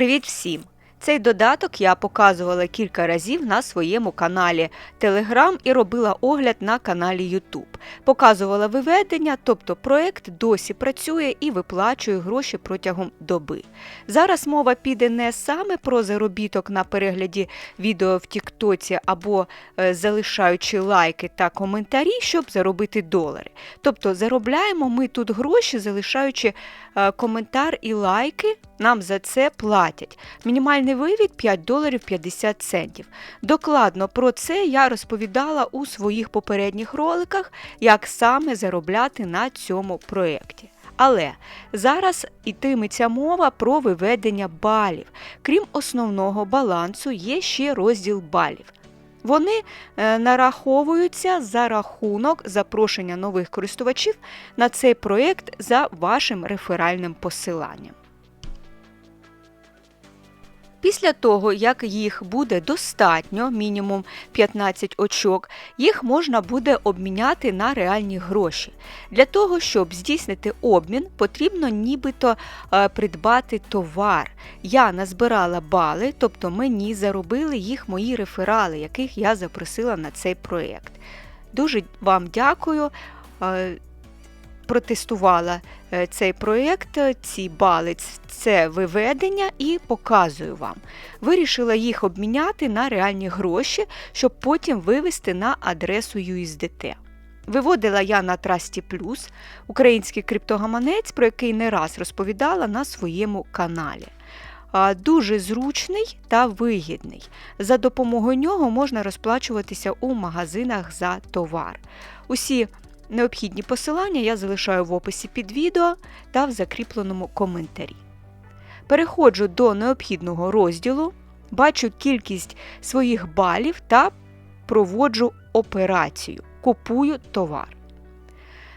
Привіт всім! Цей додаток я показувала кілька разів на своєму каналі Telegram і робила огляд на каналі YouTube. Показувала виведення, тобто проект досі працює і виплачує гроші протягом доби. Зараз мова піде не саме про заробіток на перегляді відео в Тіктоці або е, залишаючи лайки та коментарі, щоб заробити долари. Тобто заробляємо ми тут гроші, залишаючи е, коментар і лайки, нам за це платять. Мінімальний вивід 5 доларів 50 центів. Докладно про це я розповідала у своїх попередніх роликах, як саме заробляти на цьому проєкті. Але зараз ітиметься мова про виведення балів. Крім основного балансу, є ще розділ балів. Вони е, нараховуються за рахунок запрошення нових користувачів на цей проєкт за вашим реферальним посиланням. Після того, як їх буде достатньо, мінімум 15 очок, їх можна буде обміняти на реальні гроші. Для того, щоб здійснити обмін, потрібно нібито е, придбати товар. Я назбирала бали, тобто мені заробили їх мої реферали, яких я запросила на цей проєкт. Дуже вам дякую. Протестувала е, цей проєкт, е, ці бали, це виведення і показую вам. Вирішила їх обміняти на реальні гроші, щоб потім вивести на адресу USDT. Виводила я на Trusty Plus, український криптогаманець, про який не раз розповідала на своєму каналі. Дуже зручний та вигідний. За допомогою нього можна розплачуватися у магазинах за товар. Усі Необхідні посилання я залишаю в описі під відео та в закріпленому коментарі. Переходжу до необхідного розділу, бачу кількість своїх балів та проводжу операцію. Купую товар.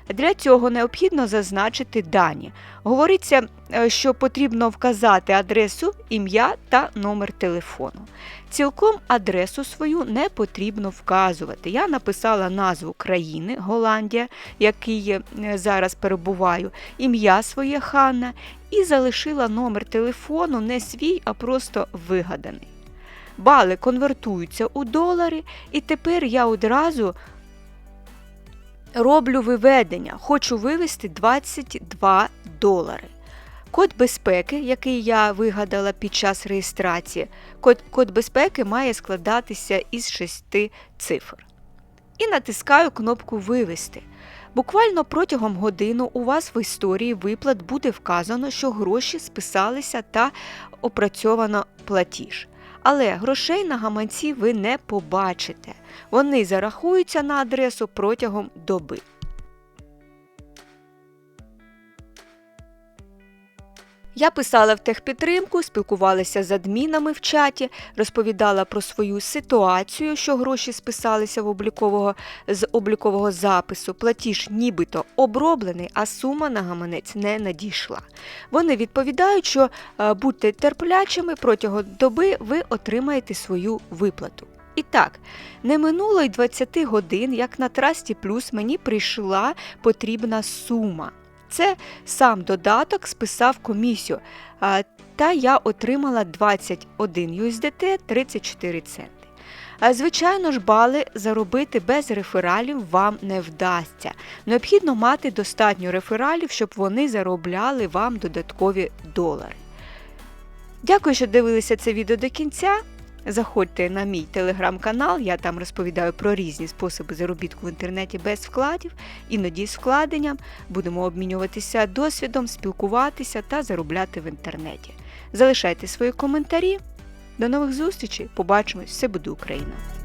Для цього необхідно зазначити дані. Говориться, е, що потрібно вказати адресу, ім'я та номер телефону. Цілком адресу свою не потрібно вказувати. Я написала назву країни Голландія, який е, зараз перебуваю, ім'я своє Ханна і залишила номер телефону не свій, а просто вигаданий. Бали конвертуються у долари, і тепер я одразу Роблю виведення, хочу вивести 22 долари. Код безпеки, який я вигадала під час реєстрації, код, код безпеки має складатися із 6 цифр. І натискаю кнопку Вивести. Буквально протягом години у вас в історії виплат буде вказано, що гроші списалися та опрацьовано платіж. Але грошей на гаманці ви не побачите. Вони зарахуються на адресу протягом доби. Я писала в техпідтримку, спілкувалася з адмінами в чаті, розповідала про свою ситуацію, що гроші списалися в облікового, з облікового запису. Платіж нібито оброблений, а сума на гаманець не надійшла. Вони відповідають, що е, будьте терплячими, протягом доби ви отримаєте свою виплату. І так, не минуло й 20 годин, як на Трасті Плюс мені прийшла потрібна сума. Це сам додаток списав комісію, та я отримала 21 USDT 34 центи. Звичайно ж, бали заробити без рефералів вам не вдасться. Необхідно мати достатньо рефералів, щоб вони заробляли вам додаткові долари. Дякую, що дивилися це відео до кінця. Заходьте на мій телеграм-канал, я там розповідаю про різні способи заробітку в інтернеті без вкладів, іноді з вкладенням. Будемо обмінюватися досвідом, спілкуватися та заробляти в інтернеті. Залишайте свої коментарі. До нових зустрічей! Побачимось! Все буде Україна!